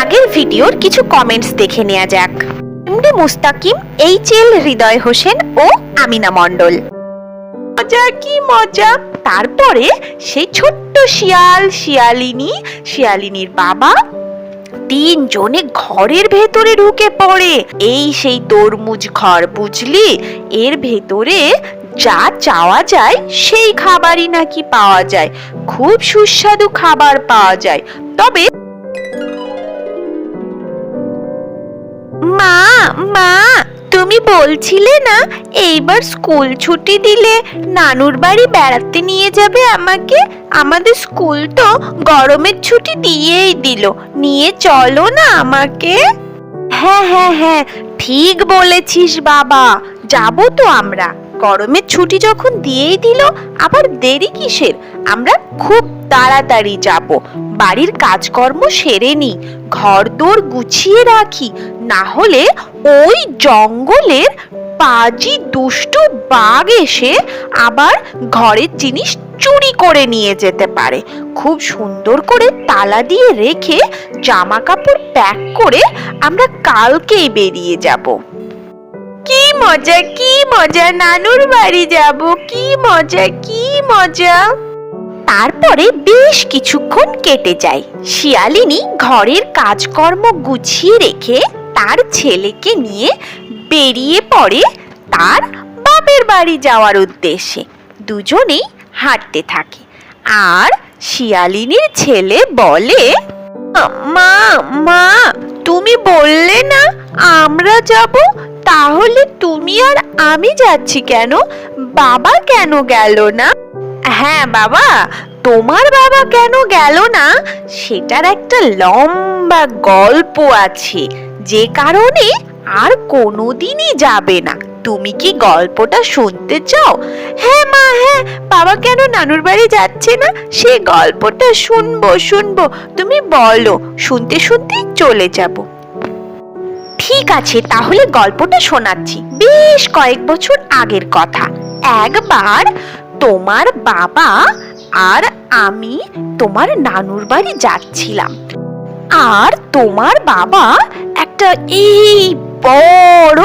আগের ভিডিওর কিছু কমেন্টস দেখে নেওয়া যাক। MD Mustakim, H L Hridoy Hossain ও আমিনা মণ্ডল। মজা কি মজা? তারপরে সেই ছোট্ট শিয়াল, শিয়ালিনী, শিয়ালিনীর বাবা তিনজনে ঘরের ভেতরে ঢুকে পড়ে। এই সেই তরমুজ ঘর, বুঝলি? এর ভেতরে যা চাওয়া যায়, সেই খাবারই নাকি পাওয়া যায়। খুব সুস্বাদু খাবার পাওয়া যায়। তবে মা মা, তুমি বলছিলে না এইবার স্কুল ছুটি দিলে নানুর বাড়ি বেড়াতে নিয়ে যাবে আমাকে? আমাদের স্কুল তো গরমের ছুটি দিয়েই দিল। নিয়ে চলো না আমাকে। হ্যাঁ হ্যাঁ হ্যাঁ ঠিক বলেছিস বাবা। যাব তো আমরা। গরমের ছুটি যখন দিয়েই দিল, আবার দেরি কিসের? আমরা খুব তাড়াতাড়ি যাব। বাড়ির কাজকর্ম সেরে নি। ঘর দোর গুছিয়ে রাখি। না হলে ওই জঙ্গলের পাজি দুষ্টু বাঘ এসে আবার ঘরের জিনিস চুরি করে নিয়ে যেতে পারে। খুব সুন্দর করে তালা দিয়ে রেখে জামা কাপড় প্যাক করে আমরা কালকেই বেরিয়ে যাব। মজা, কি মজা? নানুর বাড়ি যাব। কি মজা কি মজা? তারপরে বেশ কিছুক্ষণ কেটে যায়। শিয়ালিনী ঘরের কাজকর্ম গুছিয়ে রেখে তার ছেলেকে নিয়ে বেরিয়ে পড়ে তার বাপের বাড়ি যাওয়ার উদ্দেশ্যে। দুজনেই হাঁটতে থাকে। আর শিয়ালিনীর ছেলে বলে, মা মা, তুমি বললে না আমরা যাব? তাহলে তুমি আর আমি যাচ্ছি কেন? বাবা কেন গেল না? হ্যাঁ বাবা, তোমার বাবা কেন গেল না? সেটার একটা লম্বা গল্প আছে। যে কারণে আর কোনোদিনই যাবে না। তুমি কি গল্পটা শুনতে চাও? হ্যাঁ মা হ্যাঁ বাবা কেন নানুর বাড়ি যাচ্ছে না? সে গল্পটা শুনব শুনব। তুমি বলো, শুনতে শুনতে চলে যাব। ঠিক আছে, তাহলে গল্পটা শোনাচ্ছি। বেশ কয়েক বছর আগের কথা। একবার তোমার বাবা আর আমি তোমার নানুর বাড়ি যাচ্ছিলাম। আর তোমার বাবা একটা এই বড়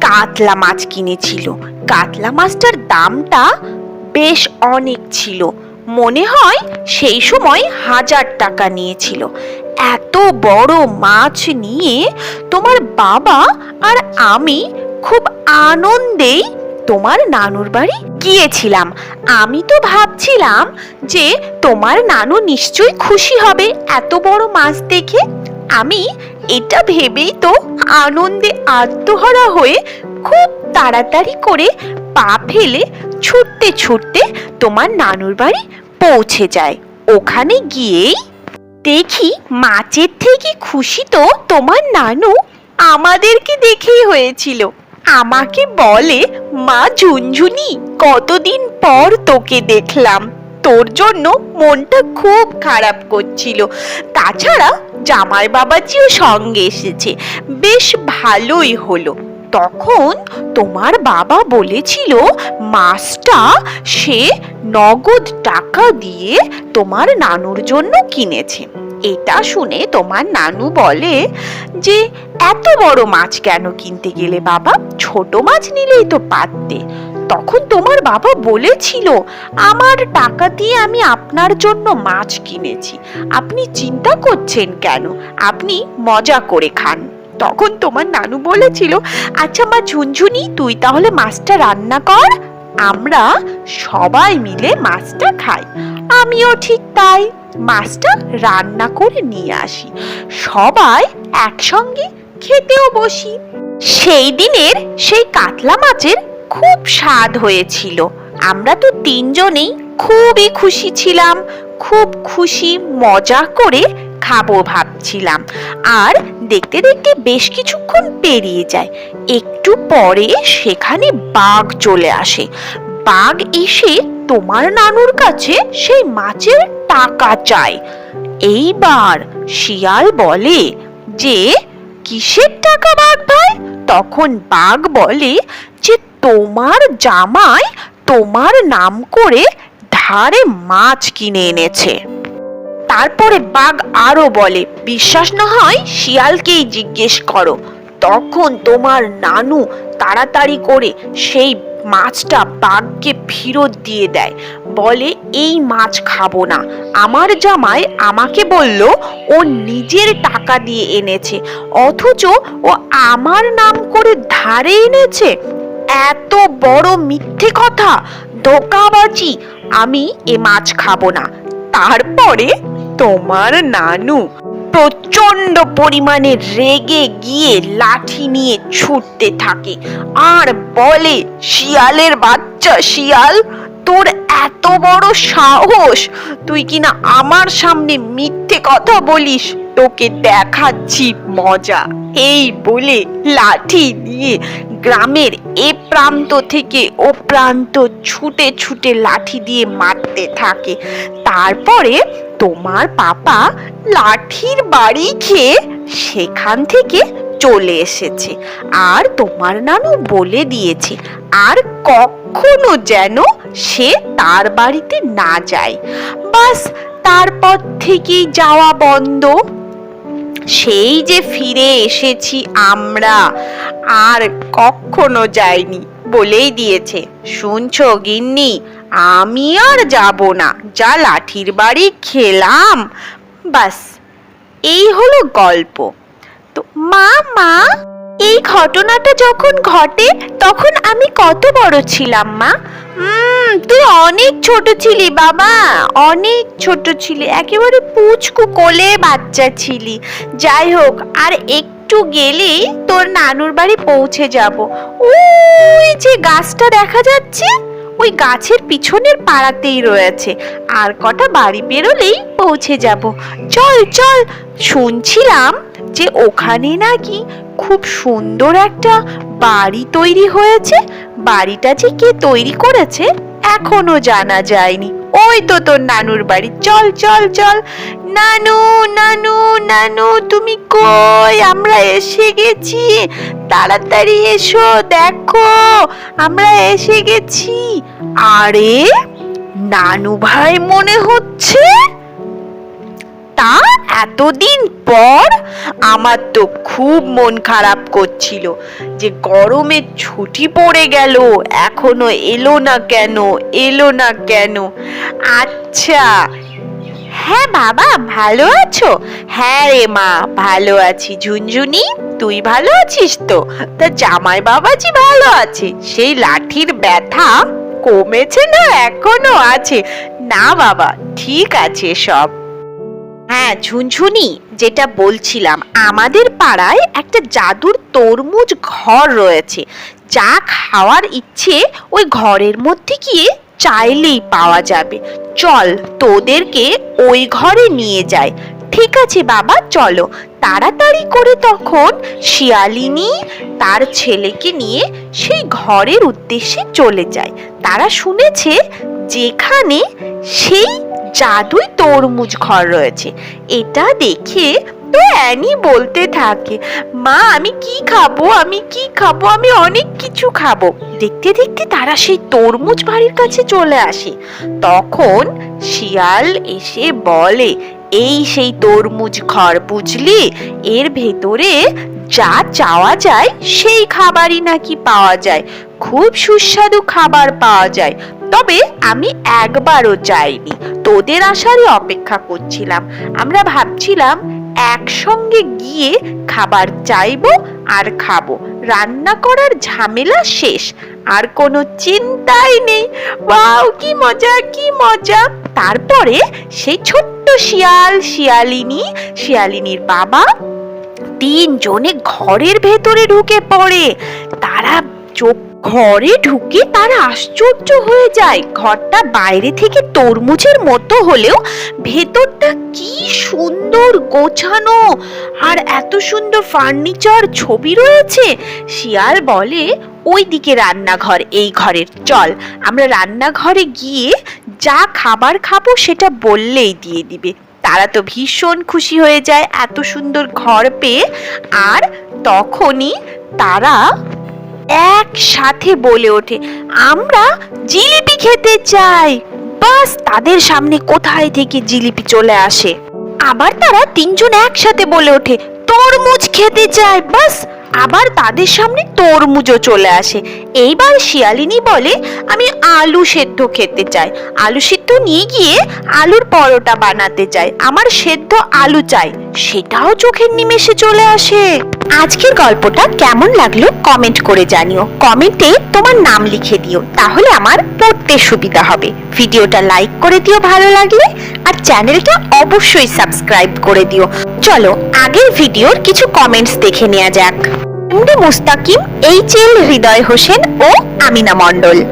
কাতলা মাছ কিনেছিল। কাতলা মাছটার দামটা বেশ অনেক ছিল। মনে হয় সেই সময় হাজার টাকা নিয়েছিল। এত বড় মাছ নিয়ে তোমার বাবা আর আমি খুব আনন্দেই তোমার নানুর বাড়ি গিয়েছিলাম। আমি তো ভাবছিলাম যে তোমার নানু নিশ্চয়ই খুশি হবে এত বড় মাছ দেখে। আমি এটা ভেবেই তো আনন্দে আত্মহারা হয়ে খুব তাড়াতাড়ি করে পা ফেলে ছুটতে ছুটতে তোমার নানুর বাড়ি পৌঁছে যায় ওখানে গিয়েই দেখি মাছের থেকে খুশি তো তোমার নানু। আমাদেরকে দেখেই হয়েছিল। আমাকে বলে, মা ঝুনঝুনি, কতদিন পর তোকে দেখলাম। তোর জন্য মনটা খুব খারাপ করছিল। তাছাড়া জামাই বাবাজিও সঙ্গে এসেছে। বেশ ভালোই হলো। তখন তোমার বাবা বলেছিল, মাছটা সে নগদ টাকা দিয়ে তোমার নানুর জন্য কিনেছে। এটা শুনে তোমার নানু বলে, যে এত বড় মাছ কেন কিনতে গেলে বাবা? ছোট মাছ নিলেই তো পারতে। তখন তোমার বাবা বলেছিল, আমার টাকা দিয়ে আমি আপনার জন্য মাছ কিনেছি। আপনি চিন্তা করছেন কেন? আপনি মজা করে খান। তখন তোমার নানু বলেছিল আচ্ছা মা ঝুনঝুনি, তুই তাহলে মাছটা রান্না কর, আমরা সবাই মিলে মাছটা খাই। আমিও ঠিক তাই, মাছটা রান্না করে নিয়ে আসি। সবাই একসঙ্গে খেতেও বসি। সেই দিনের সেই কাতলা মাছের খুব স্বাদ হয়েছিল। আমরা তো তিনজনেই খুবই খুশি ছিলাম, খুব খুশি, মজা করে খাব ভাবছিলাম আর দেখতে দেখতে বেশ কিছুক্ষণ পেরিয়ে যায়। একটু পরে সেখানে বাঘ চলে আসে। বাঘ এসে তোমার নানুর কাছে সেই মাছের টাকা চায়। এইবার শিয়াল বলে, যে কিসের টাকা বাঘ ভাই? তখন বাঘ বলে, যে তোমার জামাই তোমার নাম করে ধারে মাছ কিনে এনেছে। তারপরে বাঘ আরও বলে, বিশ্বাস না হয় শিয়ালকেই জিজ্ঞেস করো। তখন তোমার নানু তাড়াতাড়ি করে সেই মাছটা বাঘকে ফেরত দিয়ে দেয়। বলে, এই মাছ খাব না। আমার জামাই আমাকে বলল, ও নিজের টাকা দিয়ে এনেছে, অথচ ও আমার নাম করে ধারে এনেছে। এত বড় মিথ্যে কথা। ধোকাবাজি। আমি এ মাছ খাব না। তারপরে তোমার নানু প্রচণ্ড পরিমাণে রেগে গিয়ে লাঠি নিয়ে ছুটতে থাকে। আর বলে, শিয়ালের বাচ্চা, শিয়াল, তোর এত বড় সাহস! তুই কিনা আমার সামনে মিথ্যে কথা বলিস? তোকে দেখাচ্ছি মজা। এই বলে লাঠি দিয়ে গ্রামের এ প্রান্ত থেকে ও প্রান্ত ছুটে ছুটে লাঠি দিয়ে মারতে থাকে। তারপরে তোমার পাপা লাঠির বাড়ি খেয়ে সেখান থেকে চলে এসেছে। আর তোমার নানু বলে দিয়েছে, আর কখনো যেন সে তার বাড়িতে না যায়। বাস, তারপর থেকেই যাওয়া বন্ধ। সেই যে ফিরে এসেছি আমরা, আর কখনো যাইনি বলেই দিয়েছে। শুনছো গিন্নি, আমি আর যাব না, যা লাঠির বাড়ি খেলাম। বাস, এই হলো গল্প। তো মা মা? এই ঘটনাটা যখন ঘটে, তখন আমি কত বড় ছিলাম, মা। তুই অনেক ছোট ছিলি, বাবা। অনেক ছোট ছিলি। একেবারে পুচকু কোলে বাচ্চা ছিলি। যাই হোক, আর একটু গেলেই তোর নানুর বাড়ি পৌঁছে যাব। ওই যে গাছটা দেখা যাচ্ছে, ওই গাছের পিছনের পাড়াতেই রয়েছে। আর কটা বাড়ি বেরোলেই পৌঁছে যাব। চল চল, শুনছিলাম যে ওখানে নাকি খুব সুন্দর একটা বাড়ি তৈরি হয়েছে। বাড়িটা যে কে তৈরি করেছে এখনও জানা যায়নি। ওই তো তোর নানুর বাড়ি। চল চল চল। নানু নানু নানু, তুমি কই? আমরা এসে গেছি। তাড়াতাড়ি এসো, দেখো। আমরা এসে গেছি। আরে, নানু ভাই মনে হচ্ছে তা এতদিন পর আমার তো খুব মন খারাপ করছিল যে গরমের ছুটি পড়ে গেল, এখনও এলো না কেন, এলো না কেন? আচ্ছা। হ্যাঁ বাবা, ভালো আছো? হ্যাঁ রে মা, ভালো আছি। ঝুনঝুনি, তুই ভালো আছিস তো? তা জামাই বাবাজি ভালো আছে, সেই লাঠির ব্যথা কমেছে না এখনও আছে? না বাবা, ঠিক আছে সব। হ্যাঁ ঝুনঝুনি, যেটা বলছিলাম, আমাদের পাড়ায় একটা জাদুর তরমুজ ঘর রয়েছে। যা খাওয়ার ইচ্ছে ওই ঘরের মধ্যে গিয়ে চাইলেই পাওয়া যাবে। চল, তোদেরকে ওই ঘরে নিয়ে যায় ঠিক আছে বাবা, চলো। তাড়াতাড়ি করে তখন শিয়ালিনী তার ছেলেকে নিয়ে সেই ঘরের উদ্দেশ্যে চলে যায়। তারা শুনেছে যেখানে সেই জাদুই তরমুজ ঘর রয়েছে। এটা দেখে তো অ্যানি বলতে থাকে, মা, আমি কি খাব? আমি কি খাব? আমি অনেক কিছু খাব। দেখতে দেখতে তারা সেই তরমুজ বাড়ির কাছে চলে আসে। তখন শিয়াল এসে বলে, এই সেই তরমুজ ঘর বুঝলি? এর ভেতরে যা চাওয়া যায় সেই খাবারই নাকি পাওয়া যায়। খুব সুস্বাদু খাবার পাওয়া যায়। তবে আমি একবারও যাইনি। তোদের আসারই অপেক্ষা করছিলাম। আমরা ভাবছিলাম একসঙ্গে গিয়ে খাবার চাইব আর খাব। রান্না করার ঝামেলা শেষ। আর কোনো চিন্তাই নেই। বাউ কি মজা কি মজা। তারপরে সেই ছোট্ট শিয়াল, শিয়ালিনী, শিয়ালিনীর বাবা তিনজনে ঘরের ভেতরে ঢুকে পড়ে। তারা চোখ ঘরে ঢুকে তারা আশ্চর্য হয়ে যায়। ঘরটা বাইরে থেকে তরমুজের মতো হলেও ভেতরটা কি সুন্দর গোছানো। আর এত সুন্দর ফার্নিচার, ছবি রয়েছে। শিয়াল বলে ওই দিকে রান্নাঘর, এই ঘরের। চল, আমরা রান্নাঘরে গিয়ে যা খাবার খাব সেটা বললেই দিয়ে দিবে। তারা তো ভীষণ খুশি হয়ে যায় এত সুন্দর ঘর পেয়ে। আর তখনই তারা একসাথে বলে ওঠে, আমরা জিলিপি খেতে চাই। বাস তাদের সামনে কোথায় থেকে জিলিপি চলে আসে? আবার তারা তিনজন একসাথে বলে ওঠে, তরমুজ খেতে চায় বাস আবার তাদের সামনে তরমুজও চলে আসে। এইবার শিয়ালিনী বলে, আমি আলু সেদ্ধ খেতে চাই। আলু সেদ্ধ নিয়ে গিয়ে আলুর পরোটা বানাতে চাই আমার সেদ্ধ আলু চাই। সেটাও চোখের নিমেষে চলে আসে। আজকের গল্পটা কেমন লাগল কমেন্ট করে জানিও। কমেন্টে তোমার নাম লিখে দিও, তাহলে আমার পড়তে সুবিধা হবে। ভিডিওটা লাইক করে দিও ভালো লাগলে, আর চ্যানেলটা অবশ্যই সাবস্ক্রাইব করে দিও। চলো, আগের ভিডিওর কিছু কমেন্টস দেখে নেওয়া যাক। মুস্তাকিম, এইচ এল হৃদয় হোসেন ও আমিনা মণ্ডল।